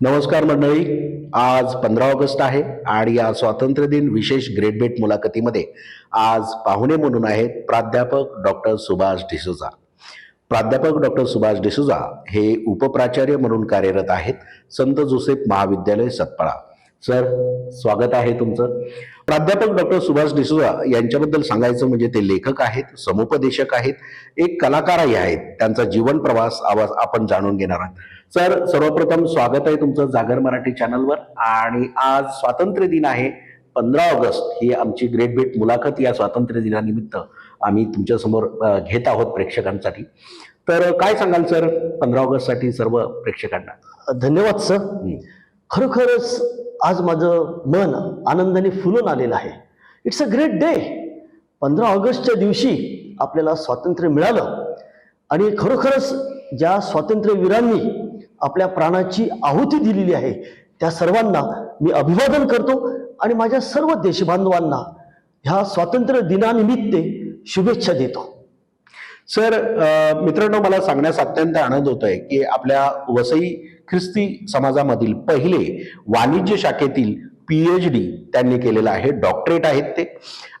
नमस्कार मंडळी. आज पंधरा ऑगस्ट आहे आणि या स्वातंत्र्य दिन विशेष ग्रेट बेट मुलाखतीमध्ये आज पाहुणे म्हणून आहेत प्राध्यापक डॉक्टर सुभाष डिसुजा. प्राध्यापक डॉक्टर सुभाष डिसुजा हे उपप्राचार्य म्हणून कार्यरत आहेत संत जोसेफ महाविद्यालय सतपाळा. सर स्वागत आहे तुमचं. प्राध्यापक डॉक्टर सुभाष डिसोजा यांच्याबद्दल सांगायचं म्हणजे ते लेखक आहेत समुपदेशक आहेत एक कलाकारही आहेत. त्यांचा जीवन प्रवास आवाज आपण जाणून घेणार आहोत. सर सर्वप्रथम स्वागत आहे तुमचं जागर मराठी चॅनलवर आणि आज स्वातंत्र्य दिन आहे पंधरा ऑगस्ट. ही आमची ग्रेट बेट मुलाखत या स्वातंत्र्य दिनानिमित्त आम्ही तुमच्यासमोर घेत आहोत प्रेक्षकांसाठी. तर काय सांगाल सर पंधरा ऑगस्टसाठी सर्व प्रेक्षकांना? धन्यवाद सर. खरोखरच आज माझं मन आनंदाने फुलून आलेलं आहे. इट्स अ ग्रेट डे पंधरा ऑगस्टच्या दिवशी आपल्याला स्वातंत्र्य मिळालं. आणि खरोखरच ज्या स्वातंत्र्यवीरांनी आपल्या प्राणाची आहुती दिलेली आहे त्या सर्वांना मी अभिवादन करतो आणि माझ्या सर्व देशबांधवांना ह्या स्वातंत्र्य दिनानिमित्त शुभेच्छा देतो. सर मित्रांनो मला सांगण्यास अत्यंत आनंद होतोय की आपल्या वसई ख्रिस्ती समाजामधील पहिले वाणिज्य शाखेतील पीएच डी त्यांनी केलेलं आहे. डॉक्टरेट आहेत ते.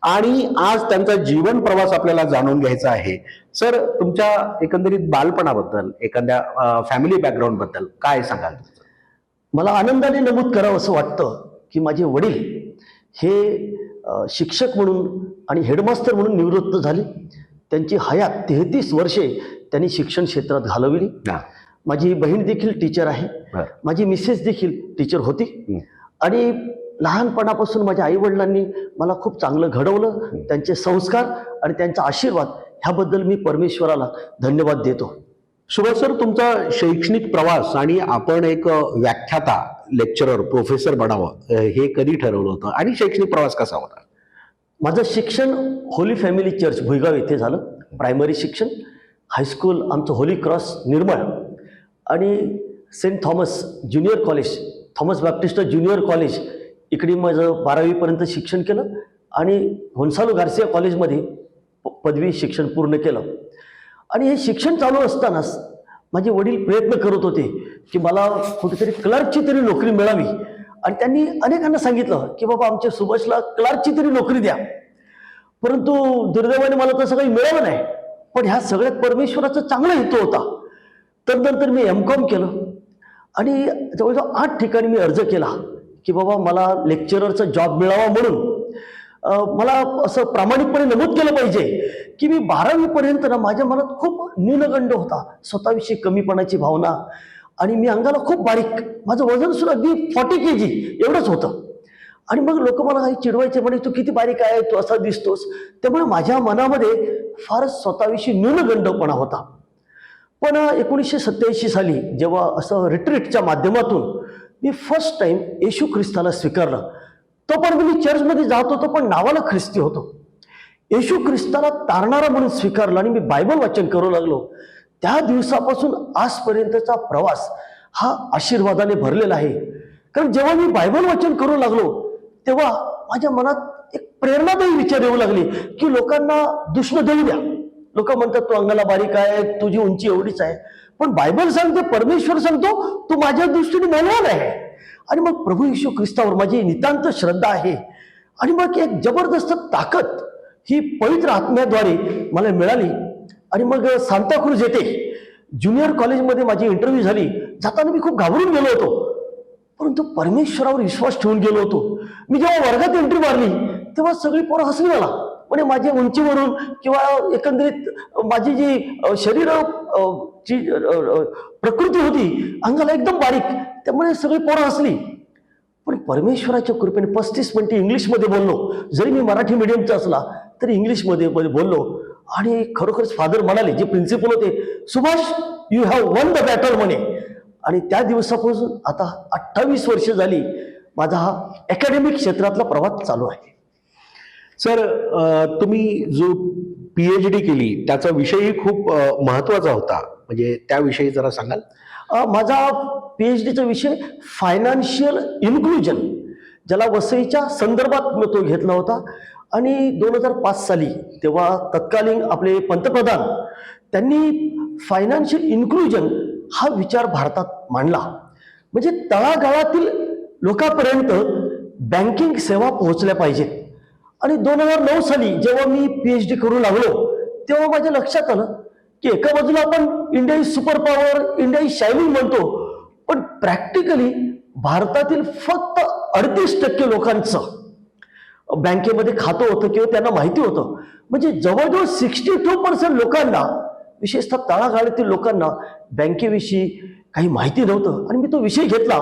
आणि आज त्यांचा जीवन प्रवास आपल्याला जाणून घ्यायचा आहे. सर तुमच्या एकंदरीत बालपणाबद्दल एखाद्या फॅमिली बॅकग्राऊंडबद्दल काय सांगाल? मला आनंदाने नमूद करावं असं वाटतं की माझे वडील हे शिक्षक म्हणून आणि हेडमास्तर म्हणून निवृत्त झाले. त्यांची हयात तेहतीस वर्षे त्यांनी शिक्षण क्षेत्रात घालवली. माझी बहीण देखील टीचर आहे. माझी मिसेस देखील टीचर होती. आणि लहानपणापासून माझ्या आईवडिलांनी मला खूप चांगलं घडवलं. त्यांचे संस्कार आणि त्यांचा आशीर्वाद ह्याबद्दल मी परमेश्वराला धन्यवाद देतो. सुभाष सर तुमचा शैक्षणिक प्रवास आणि आपण एक व्याख्याता लेक्चरर प्रोफेसर बनावं हे कधी ठरवलं होतं? आणि शैक्षणिक प्रवास कसा होता? माझं शिक्षण होली फॅमिली चर्च भुईगाव येथे झालं. प्रायमरी शिक्षण. हायस्कूल आमचं होली क्रॉस निर्मळ. आणि saint Thomas junior college Thomas Baptist junior college इकडे माझं बारावीपर्यंत शिक्षण केलं. आणि होन्सालो गार्सिया कॉलेजमध्ये प- पदवी शिक्षण पूर्ण केलं. आणि हे शिक्षण चालू असतानाच माझे वडील प्रयत्न करत होते की मला कुठेतरी क्लर्कची तरी नोकरी मिळावी. आणि त्यांनी अनेकांना सांगितलं की बाबा आमच्या सुभाषला क्लर्कची तरी नोकरी द्या. परंतु दुर्दैवाने मला तसं काही मिळालं नाही. पण ह्या सगळ्यात परमेश्वराचा चांगला हेतू होता. तर नंतर मी एम कॉम केलं. आणि जवळजवळ आठ ठिकाणी मी अर्ज केला की बाबा मला लेक्चररचा जॉब मिळावा म्हणून. मला असं प्रामाणिकपणे नमूद केलं पाहिजे की मी बारावीपर्यंत ना माझ्या मनात खूप न्यूनगंड होता. स्वतःविषयी कमीपणाची भावना आणि मी अंगाला खूप बारीक माझं वजन सुद्धा अगदी फॉर्टी के जी एवढंच होतं. आणि मग लोक मला काही चिडवायचे म्हणे तू किती बारीक आहे तू असा दिसतोस. त्यामुळे माझ्या मनामध्ये फारच स्वतःविषयी न्यूनगंडपणा होता. पण एकोणीसशे सत्याऐंशी साली जेव्हा असं रिट्रीटच्या माध्यमातून मी फर्स्ट टाइम येशू ख्रिस्ताला स्वीकारलं पण मी चर्चमध्ये जात होतो पण नावाला ख्रिस्ती होतो. येशू ख्रिस्ताला तारणारा म्हणून स्वीकारलं आणि मी बायबल वाचन करू लागलो. त्या दिवसापासून आजपर्यंतचा प्रवास हा आशीर्वादाने भरलेला आहे. कारण जेव्हा मी बायबल वाचन करू लागलो तेव्हा माझ्या मनात एक प्रेरणादायी विचार येऊ लागले की लोकांना दुष्ण देऊ द्या. लोक म्हणतात तू अंगाला बारीक आहे तुझी उंची एवढीच आहे. पण बायबल सांगते परमेश्वर सांगतो तू माझ्या दृष्टीने मौल्यवान आहे. आणि मग प्रभू यशू ख्रिस्तावर माझी नितांत श्रद्धा आहे. आणि मग एक जबरदस्त ताकद ही पवित्र आत्म्याद्वारे मला मिळाली. आणि मग सांताक्रूज येथे ज्युनियर कॉलेजमध्ये माझी इंटरव्ह्यू झाली. जाताना मी खूप घाबरून गेलो होतो. परंतु परमेश्वरावर विश्वास ठेवून गेलो होतो. मी जेव्हा वर्गात एंट्री मारली तेव्हा सगळी पोरं हसली मला. म्हणजे माझ्या उंचीवरून किंवा एकंदरीत माझी जी शरीर जी ची प्रकृती होती अंगाला एकदम बारीक त्यामुळे सगळी पोरं हसली. पण परमेश्वराच्या कृपेने पस्तीस मिनिटे इंग्लिशमध्ये बोललो. जरी मी मराठी मिडियमचा असला तरी इंग्लिशमध्ये बोललो. आणि खरोखरच फादर म्हणाले जे प्रिन्सिपल होते Subhash you have won the battle म्हणे. आणि त्या दिवसापासून आता अठ्ठावीस वर्ष झाली माझा हा अकॅडमिक क्षेत्रातला प्रवास चालू आहे. सर तुम्ही जो पीएच डी केली त्याचा विषयही खूप महत्त्वाचा महत्त्वाचा होता. म्हणजे त्याविषयी जरा सांगाल? माझा पी एच डीचा विषय फायनान्शियल इन्क्लुजन ज्याला वसईच्या संदर्भात मी तो घेतला होता. आणि दोन हजार पाच साली तेव्हा तत्कालीन आपले पंतप्रधान त्यांनी फायनान्शियल इन्क्लुजन हा विचार भारतात मांडला. म्हणजे तळागाळातील लोकांपर्यंत बँकिंग सेवा पोहोचल्या पाहिजेत. आणि दोन हजार नऊ साली जेव्हा मी पी एच डी करू लागलो तेव्हा माझ्या लक्षात आलं की एका बाजूला आपण India is super power India is shining म्हणतो पण प्रॅक्टिकली भारतातील फक्त अडतीस टक्के लोकांचं बँकेमध्ये खातं होतं किंवा त्यांना माहिती होतं. म्हणजे जवळजवळ सिक्स्टी टू पर्सेंट लोकांना विशेषतः तळागाळातील लोकांना बँकेविषयी काही माहिती नव्हतं. आणि मी तो विषय घेतला.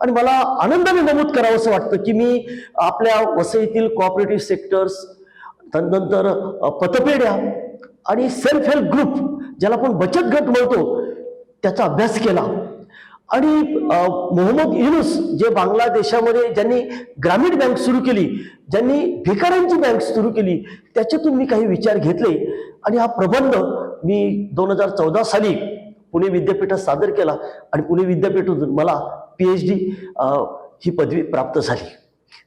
आणि मला आनंदाने नमूद करावं असं वाटतं की मी आपल्या वसईतील कॉपरेटिव्ह सेक्टर्स त्यानंतर पतपेढ्या आणि सेल्फ हेल्प ग्रुप ज्याला आपण बचत गट म्हणतो त्याचा अभ्यास केला. आणि मोहम्मद युनुस जे बांगलादेशामध्ये ज्यांनी ग्रामीण बँक सुरू केली ज्यांनी भिकाऱ्यांची बँक सुरू केली त्याच्यातून मी काही विचार घेतले. आणि हा प्रबंध मी दोन हजार चौदा साली पुणे विद्यापीठात सादर केला आणि पुणे विद्यापीठातून मला पी एच डी ही पदवी प्राप्त झाली.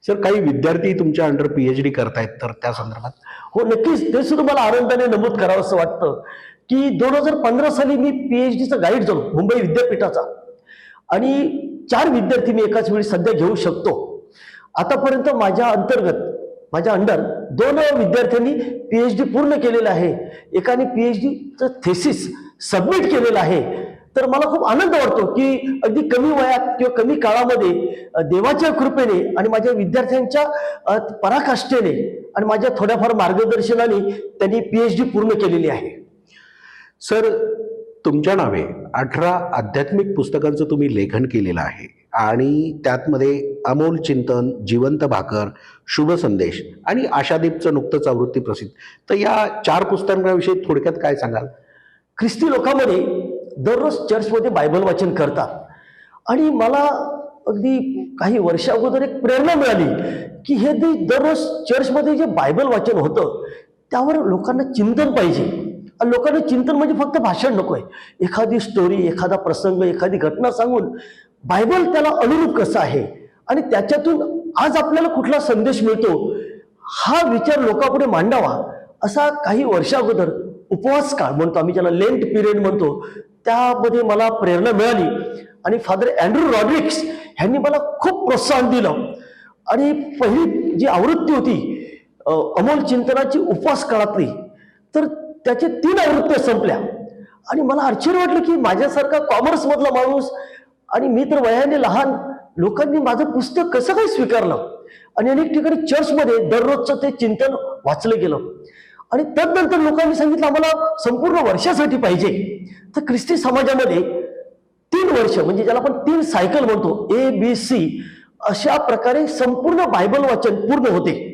सर काही विद्यार्थी तुमच्या अंडर पीएच डी करतायत तर त्या संदर्भात? हो नक्कीच. ते सुद्धा मला आनंदाने नमूद करावं असं वाटतं की दोन हजार पंधरा साली मी पीएच डीचा गाईड झालो मुंबई विद्यापीठाचा. आणि चार विद्यार्थी मी एकाच वेळी सध्या घेऊ शकतो. आतापर्यंत माझ्या अंतर्गत माझ्या अंडर दोन विद्यार्थ्यांनी पी एच डी पूर्ण केलेलं आहे. एकाने पी एच डीचं थेसिस सबमिट केलेलं आहे. तर मला खूप आनंद वाटतो की अगदी कमी वयात किंवा कमी काळामध्ये देवाच्या कृपेने आणि माझ्या विद्यार्थ्यांच्या पराकाष्ठेने आणि माझ्या थोड्याफार मार्गदर्शनाने त्यांनी पी एच डी पूर्ण केलेली आहे. सर तुमच्या नावे अठरा आध्यात्मिक पुस्तकांचं तुम्ही लेखन केलेलं आहे. आणि त्यातमध्ये अमोल चिंतन जिवंत भाकर शुभ संदेश आणि आशादीपचं नुकतंच आवृत्ती प्रसिद्ध. तर या चार पुस्तकांविषयी थोडक्यात काय सांगाल? ख्रिस्ती लोकांमध्ये दररोज चर्चमध्ये बायबल वाचन करतात. आणि मला अगदी काही वर्षा अगोदर एक प्रेरणा मिळाली की हे दररोज चर्चमध्ये जे बायबल वाचन होतं त्यावर लोकांना चिंतन पाहिजे. लोकांना चिंतन म्हणजे फक्त भाषण नको आहे एखादी स्टोरी एखादा प्रसंग एखादी घटना सांगून बायबल त्याला अनुरूप कसं आहे? आणि त्याच्यातून आज आपल्याला कुठला संदेश मिळतो? हा विचार लोकांपुढे मांडावा. असा काही वर्षाअगोदर उपवास काळ म्हणतो आम्ही ज्याला लेंट पिरियड म्हणतो त्यामध्ये मला प्रेरणा मिळाली. आणि फादर अँड्रू रॉड्रिक्स ह्यांनी मला खूप प्रोत्साहन दिलं. आणि पहिली जी आवृत्ती होती अमोल चिंतनाची उपवास काळातली तर त्याचे तीन आवृत्त्या संपल्या. आणि मला आश्चर्य वाटलं की माझ्यासारखा कॉमर्समधला माणूस आणि मी तर वयाने लहान लोकांनी माझं पुस्तक कसं काय स्वीकारलं? आणि अनेक ठिकाणी चर्चमध्ये दररोजचं ते चिंतन वाचलं गेलं. आणि तदनंतर लोकांनी सांगितलं आम्हाला संपूर्ण वर्षासाठी पाहिजे. तर ख्रिस्ती समाजामध्ये तीन वर्ष म्हणजे ज्याला आपण तीन सायकल म्हणतो ए बी सी अशा प्रकारे संपूर्ण बायबल वाचन पूर्ण होते.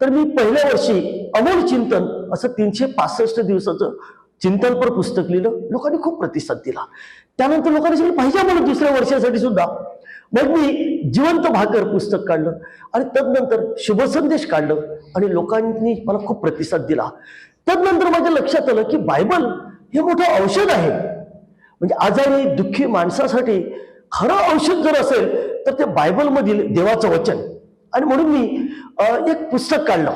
तर मी पहिल्या वर्षी अमोल चिंतन असं तीनशे पासष्ट दिवसाचं चिंतनपर पुस्तक लिहिलं. लोकांनी खूप प्रतिसाद दिला. त्यानंतर लोकांनी सांगितलं पाहिजे म्हणून दुसऱ्या वर्षासाठी सुद्धा. मग मी जिवंत भाकर पुस्तक काढलं आणि तदनंतर शुभसंदेश काढलं आणि लोकांनी मला खूप प्रतिसाद दिला. तदनंतर माझ्या लक्षात आलं की बायबल हे मोठं औषध आहे. म्हणजे आजारी दुःखी माणसासाठी खरं औषध जर असेल तर ते बायबलमधील देवाचं वचन. आणि म्हणून मी एक पुस्तक काढलं.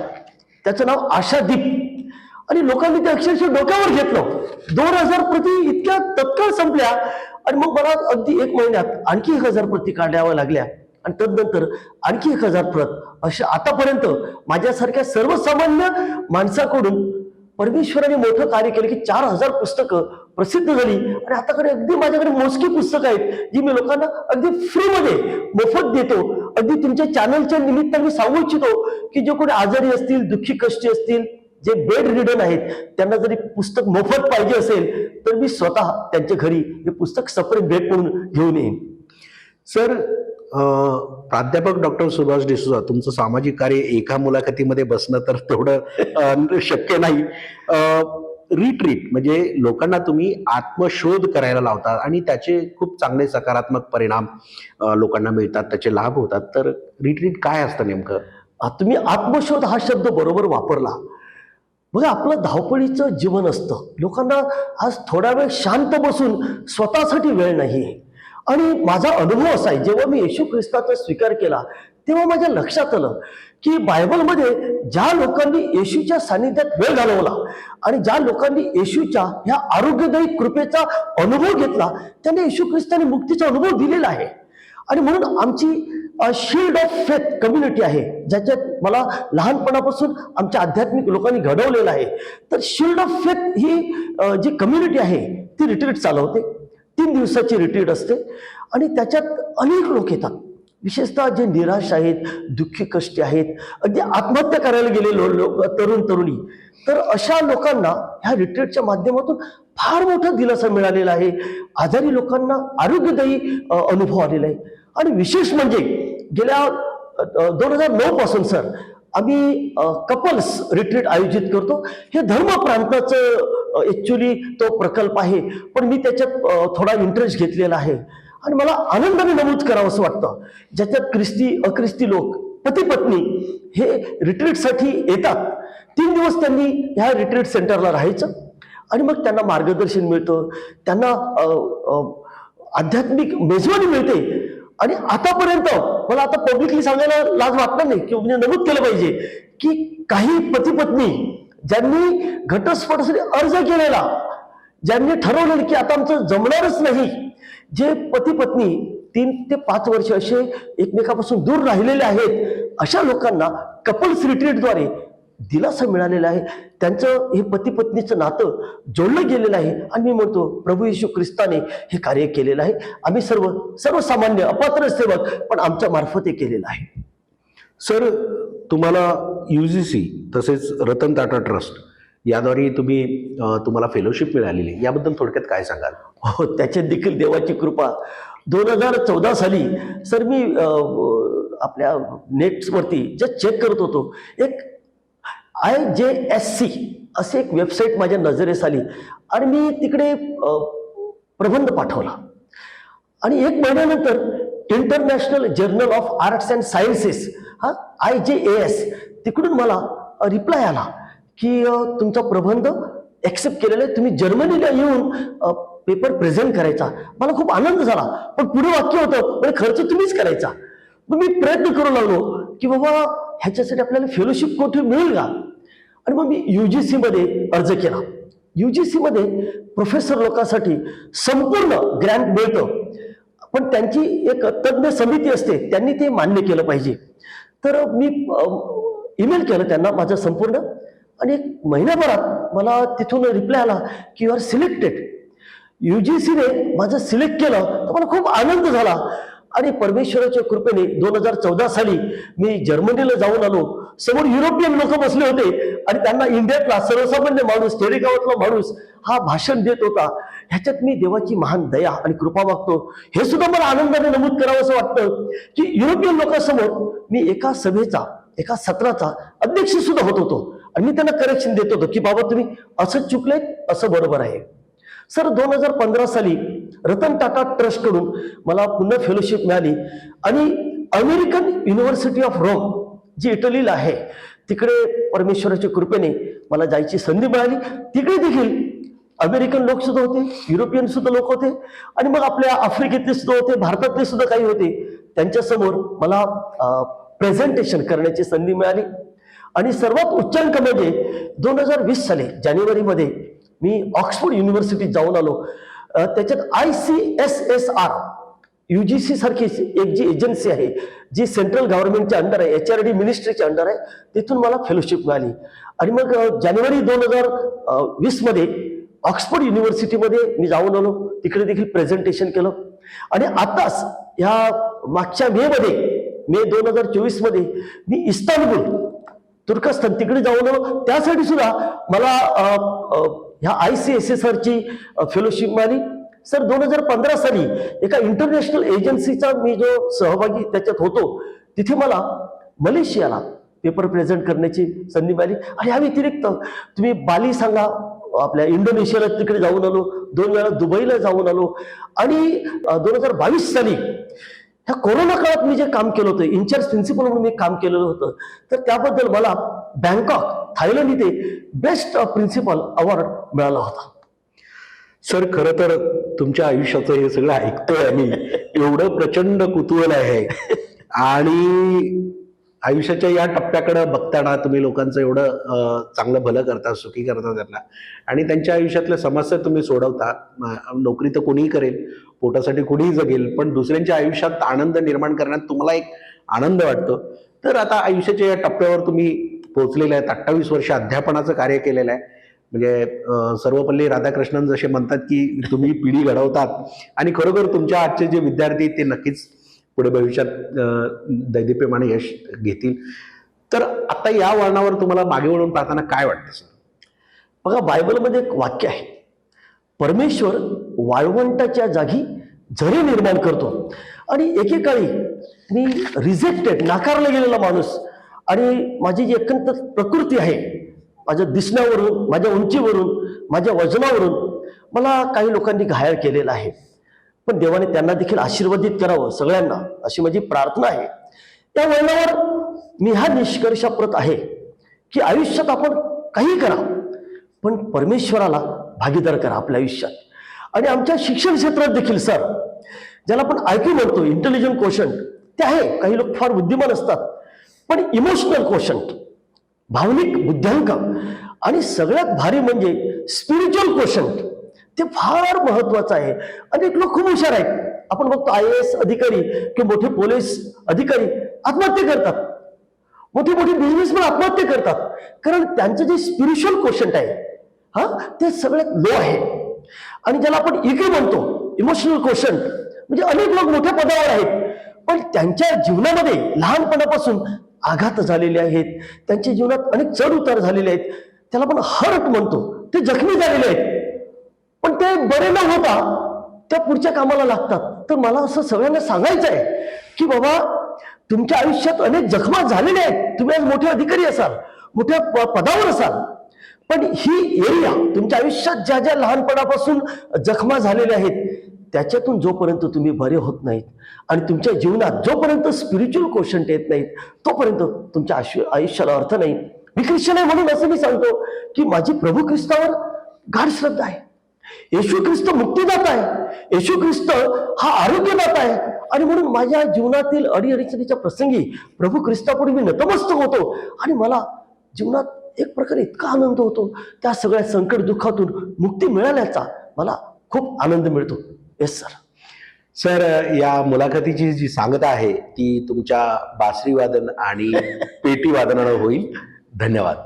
त्याचं नाव आशादीप आणि लोकांनी ते अक्षरशः डोक्यावर घेतलं. दोन हजार प्रती इतक्या तत्काळ संपल्या. आणि मग मला अगदी एक महिन्यात आणखी एक हजार प्रती काढाव्या लागल्या. आणि तदनंतर आणखी एक हजार प्रत अशा आतापर्यंत माझ्यासारख्या सर्वसामान्य माणसाकडून परमेश्वराने मोठं कार्य केलं की चार हजार पुस्तकं प्रसिद्ध झाली. आणि आताकडे अगदी माझ्याकडे मोजकी पुस्तकं आहेत जी मी लोकांना अगदी फ्रीमध्ये मोफत देतो. अगदी तुमच्या चॅनलच्या निमित्ताने सांगू इच्छितो की जे कोणी आजारी असतील दुःखी कष्टी असतील जे बेड रिडन आहेत त्यांना जरी पुस्तक मोफत पाहिजे असेल तर मी स्वतः त्यांच्या घरी हे पुस्तक सपरेट भेट म्हणून घेऊन येईन. सर प्राध्यापक डॉक्टर सुभाष डिसुजा तुमचं सामाजिक कार्य एका मुलाखतीमध्ये बसणं तर तेवढं शक्य नाही. रिट्रीट म्हणजे लोकांना तुम्ही आत्मशोध करायला लावता आणि त्याचे खूप चांगले सकारात्मक परिणाम लोकांना मिळतात त्याचे लाभ होतात. तर रिट्रीट काय असतं नेमकं? तुम्ही आत्मशोध हा शब्द बरोबर वापरला. बघा आपलं धावपळीचं जीवन असतं. लोकांना आज थोडा वेळ शांत बसून स्वतःसाठी वेळ नाही आणि माझा अनुभव असा आहे जेव्हा मी येशू ख्रिस्ताचा स्वीकार केला तेव्हा माझ्या लक्षात आलं की बायबलमध्ये ज्या लोकांनी येशूच्या सानिध्यात वेळ घालवला आणि ज्या लोकांनी येशूच्या ह्या आरोग्यदायी कृपेचा अनुभव घेतला त्यांना येशू ख्रिस्ताने मुक्तीचा अनुभव दिलेला आहे. आणि म्हणून आमची शिल्ड ऑफ फेथ कम्युनिटी आहे ज्याच्यात मला लहानपणापासून आमच्या आध्यात्मिक लोकांनी घडवलेलं आहे. तर शिल्ड ऑफ फेथ ही जी कम्युनिटी आहे ती रिट्रीट चालवते. तीन दिवसाची रिट्रीट असते. आणि त्याच्यात अनेक लोक येतात. विशेषतः जे निराश आहेत दुःखी कष्टी आहेत अगदी आत्महत्या करायला गेले लो लोक तरुण तरुणी तर अशा लोकांना ह्या रिट्रीटच्या माध्यमातून फार मोठा दिलासा मिळालेला आहे. आजारी लोकांना आरोग्यदायी अनुभव आलेला आहे. आणि विशेष म्हणजे गेल्या दोन हजार नऊ पासून सर आम्ही कपल्स रिट्रीट आयोजित करतो. हे धर्म प्रांताचं ॲक्च्युली तो प्रकल्प आहे. पण मी त्याच्यात थोडा इंटरेस्ट घेतलेला आहे. आणि मला आनंदाने नमूद करावं असं वाटतं. ज्याच्यात ख्रिस्ती अख्रिस्ती लोक पती पत्नी हे रिट्रीटसाठी येतात. तीन दिवस त्यांनी ह्या रिट्रीट सेंटरला राहायचं आणि मग त्यांना मार्गदर्शन मिळतं. त्यांना आध्यात्मिक मेजवानी मिळते. आणि आतापर्यंत मला आता पब्लिकली सांगायला लाज वाटणार नाही किंवा म्हणजे नमूद केलं पाहिजे की काही पती पत्नी ज्यांनी घटस्फोटासाठी अर्ज केलेला ज्यांनी ठरवलं की आता आमचं जमणारच नाही जे पती पत्नी तीन ते पाच वर्ष असे एकमेकापासून दूर राहिलेले आहेत अशा लोकांना कपल्स रिट्रीटद्वारे दिलासा मिळालेला आहे. त्यांचं हे पती पत्नीचं नातं जोडलं गेलेलं आहे. आणि मी म्हणतो प्रभू येशू ख्रिस्ताने हे कार्य केलेलं आहे. आम्ही सर्व सर्वसामान्य अपात्र सेवक पण आमच्या मार्फत हे केलेलं आहे. सर तुम्हाला यू जी सी तसेच रतन टाटा ट्रस्ट याद्वारे तुम्ही तुम्हाला फेलोशिप मिळालेली याबद्दल थोडक्यात काय सांगाल? हो त्याच्यात देखील देवाची कृपा. दोन हजार चौदा साली सर मी आपल्या नेट्सवरती जे चेक करत होतो. एक आय जे एस सी असे एक वेबसाईट माझ्या नजरेस आली आणि मी तिकडे प्रबंध पाठवला. आणि एक महिन्यानंतर international journal of arts and sciences हा आय जे ए एस तिकडून मला रिप्लाय आला. की तुमचा प्रबंध ॲक्सेप्ट केलेला आहे तुम्ही जर्मनीला येऊन पेपर प्रेझेंट करायचा. मला खूप आनंद झाला. पण पुढे वाक्य होतं पण खर्च तुम्हीच करायचा. मग मी प्रयत्न करू लागलो की बाबा ह्याच्यासाठी आपल्याला फेलोशिप कुठे मिळेल का? आणि मग मी यू जी सीमध्ये अर्ज केला. यू जी सीमध्ये प्रोफेसर लोकांसाठी संपूर्ण ग्रँट मिळतं. पण त्यांची एक तज्ज्ञ समिती असते त्यांनी ते मान्य केलं पाहिजे. तर मी ईमेल केलं त्यांना माझं संपूर्ण आणि एक महिन्याभरात मला तिथून रिप्लाय आला की यू आर सिलेक्टेड युजीसीने माझं सिलेक्ट केलं तर मला खूप आनंद झाला. आणि परमेश्वराच्या कृपेने दोन हजार चौदा साली मी जर्मनीला जाऊन आलो. समोर युरोपियन लोक बसले होते आणि त्यांना इंडियातला सर्वसामान्य माणूस खेडेगावातला माणूस हा भाषण देत होता. ह्याच्यात मी देवाची महान दया आणि कृपा मागतो. हे सुद्धा मला आनंदाने नमूद करावं असं वाटतं की युरोपियन लोकांसमोर मी एका सभेचा एका सत्राचा अध्यक्ष सुद्धा होत होतो. आणि मी त्यांना करेक्शन देत होतो की बाबा तुम्ही असं चुकलेत असं बरोबर आहे. सर दोन हजार पंधरा साली रतन टाटा ट्रस्टकडून मला पुन्हा फेलोशिप मिळाली आणि अमेरिकन युनिव्हर्सिटी ऑफ रोम जी इटलीला आहे तिकडे परमेश्वराच्या कृपेने मला जायची संधी मिळाली. तिकडे देखील अमेरिकन लोक सुद्धा होते युरोपियन सुद्धा लोक होते आणि मग आपल्या आफ्रिकेतले सुद्धा होते भारतातले सुद्धा काही होते. त्यांच्यासमोर मला प्रेझेंटेशन करण्याची संधी मिळाली. आणि सर्वात उच्चांक म्हणजे दोन हजार वीस साली जानेवारीमध्ये मी ऑक्सफोर्ड युनिव्हर्सिटीत जाऊन आलो. त्याच्यात I C S S R U G सारखी एक जी एजन्सी आहे जी सेंट्रल गव्हर्नमेंटच्या अंडर आहे एच आर डी मिनिस्ट्रीच्या अंडर आहे तिथून मला फेलोशिप मिळाली. आणि मग जानेवारी दोन हजार वीसमध्ये ऑक्सफोर्ड युनिव्हर्सिटीमध्ये मी जाऊन आलो तिकडे देखील प्रेझेंटेशन केलं. आणि आताच ह्या मागच्या मेमध्ये मे दोन हजार चोवीसमध्ये मी इस्तानबुल तुर्कस्तान तिकडे जाऊन आलो. त्यासाठी सुद्धा मला ह्या आय सी एस एस आरची फेलोशिप मिळाली. सर दोन हजार पंधरा साली एका इंटरनॅशनल एजन्सीचा मी जो सहभागी त्याच्यात होतो तिथे मला मलेशियाला पेपर प्रेझेंट करण्याची संधी मिळाली. आणि या व्यतिरिक्त तुम्ही बाली सांगा आपल्या इंडोनेशियाला तिकडे जाऊन आलो दोन वेळा दुबईला जाऊन आलो. आणि दोन हजार बावीस साली ह्या कोरोना काळात मी जे काम केलं होतं इन्चार्ज प्रिन्सिपल म्हणून मी काम केलेलं होतं तर त्याबद्दल मला बँकॉक थायलंड इथे बेस्ट प्रिन्सिपल अवॉर्ड मिळाला होता. सर खरं तर तुमच्या आयुष्याचं हे सगळं ऐकतोय आम्ही. एवढं प्रचंड कुतूहल आहे. आणि आयुष्याच्या या टप्प्याकडे बघताना तुम्ही लोकांचं एवढं चांगलं भलं करता सुखी करता त्यांना. आणि त्यांच्या आयुष्यातल्या समस्या तुम्ही सोडवता नोकरी तर कोणीही करेल पोटासाठी कोणीही जगेल पण दुसऱ्यांच्या आयुष्यात आनंद निर्माण करण्यात तुम्हाला एक आनंद वाटतो. तर आता आयुष्याच्या या टप्प्यावर तुम्ही पोहोचलेले आहेत अठ्ठावीस वर्ष अध्यापनाचं कार्य केलेलं आहे. म्हणजे सर्वपल्ली राधाकृष्णन जसे म्हणतात की तुम्ही पिढी घडवतात. आणि खरोखर तुमच्या आजचे जे विद्यार्थी आहेत ते नक्कीच पुढे भविष्यात अ, दैदिप्यमाने यश घेतील. तर आता या वळणावर तुम्हाला मागे वळून पाहताना काय वाटतं सर? बघा बायबलमध्ये एक वाक्य आहे. परमेश्वर वाळवंटाच्या जागी झरे निर्माण करतो. आणि एकेकाळी मी रिजेक्टेड नाकारला गेलेला माणूस आणि माझी जी एकंत प्रकृती आहे माझ्या दिसण्यावरून माझ्या उंचीवरून माझ्या वजनावरून मला काही लोकांनी घायल केलेलं आहे. पण देवाने त्यांना देखील आशीर्वादित करावं सगळ्यांना अशी माझी प्रार्थना आहे. त्या वळणावर मी हा निष्कर्षाप्रत आहे की आयुष्यात आपण काही करा पण परमेश्वराला भागीदार करा आपल्या आयुष्यात. आणि आमच्या शिक्षण क्षेत्रात देखील सर ज्याला आपण आयक्यू म्हणतो इंटेलिजंट क्वेश्चन ते आहे. काही लोक फार बुद्धिमान असतात पण इमोशनल क्वेश्चन भावनिक बुद्ध्यांक. आणि सगळ्यात भारी म्हणजे स्पिरिच्युअल क्वेश्चन ते फार महत्वाचं आहे. अनेक लोक खूप हुशार आहेत. आपण बघतो आय एस अधिकारी किंवा मोठे पोलीस अधिकारी आत्महत्या करतात. मोठे मोठे बिझनेसमॅन आत्महत्या करतात. कारण त्यांचं जे स्पिरिच्युअल क्वेश्चन आहे हा ते सगळ्यात लो आहे. आणि ज्याला आपण इके म्हणतो इमोशनल क्वेश्चन म्हणजे अनेक लोक मोठ्या पदावर आहेत. पण त्यांच्या जीवनामध्ये लहानपणापासून आघात झालेले आहेत. त्यांच्या जीवनात अनेक चढ उतार झालेले आहेत. त्याला आपण हर्ट म्हणतो. ते जखमी झालेले आहेत. बरे न होता त्या पुढच्या कामाला लागतात. तर मला असं सगळ्यांना सांगायचं आहे की बाबा तुमच्या आयुष्यात अनेक जखमा झालेल्या आहेत. तुम्ही आज मोठे अधिकारी असाल मोठ्या प- पदावर असाल. पण ही एरिया तुमच्या आयुष्यात ज्या ज्या लहानपणापासून जखमा झालेल्या आहेत त्याच्यातून जोपर्यंत तुम्ही बरे होत नाहीत आणि तुमच्या जीवनात जोपर्यंत स्पिरिच्युअल क्वेश्चन येत नाहीत तोपर्यंत तुमच्या आयुष्य आयुष्याला अर्थ नाही. मी ख्रिश्चन आहे म्हणून असं मी सांगतो की माझी प्रभू ख्रिस्तावर गाढ श्रद्धा आहे. येशू ख्रिस्त मुक्तीदाता आहे. येशू ख्रिस्त हा आरोग्यदाता आहे. आणि म्हणून माझ्या जीवनातील अडीअडचणीच्या प्रसंगी प्रभू ख्रिस्तापुढे मी नतमस्तक होतो. आणि मला जीवनात एक प्रकारे इतका आनंद होतो. त्या सगळ्या संकट दुःखातून मुक्ती मिळाल्याचा मला खूप आनंद मिळतो. येस सर सर या मुलाखतीची जी सांगता आहे ती तुमच्या बासरी वादन आणि पेटी वादनानं होईल. धन्यवाद.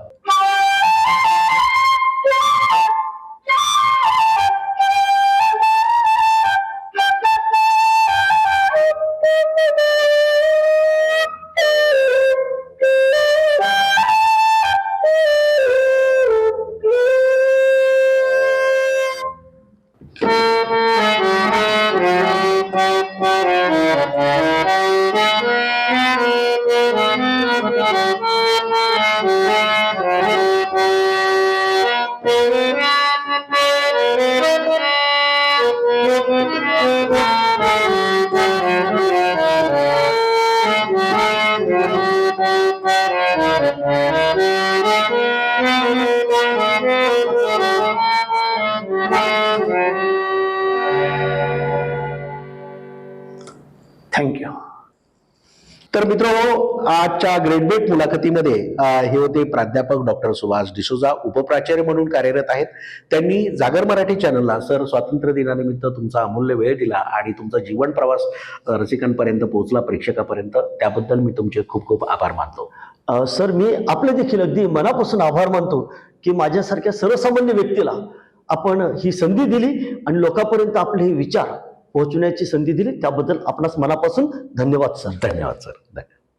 थँक्यू तर मित्र आजच्या ग्रेडबेट मुलाखतीमध्ये हे होते प्राध्यापक डॉक्टर सुभाष डिसोजा उपप्राचार्य म्हणून कार्यरत आहेत. त्यांनी जागर मराठी चॅनलला सर स्वातंत्र्य दिनानिमित्त तुमचा अमूल्य वेळ दिला आणि तुमचा जीवन प्रवास रसिकांपर्यंत पोहोचला प्रेक्षकापर्यंत. त्याबद्दल मी तुमचे खूप खूप आभार मानतो. सर मी आपले देखील अगदी मनापासून आभार मानतो की माझ्यासारख्या सर्वसामान्य व्यक्तीला आपण ही संधी दिली आणि लोकांपर्यंत आपले हे विचार पोहोचवण्याची संधी दिली. त्याबद्दल आपणास मनापासून धन्यवाद सर. धन्यवाद सर. धन्यवाद.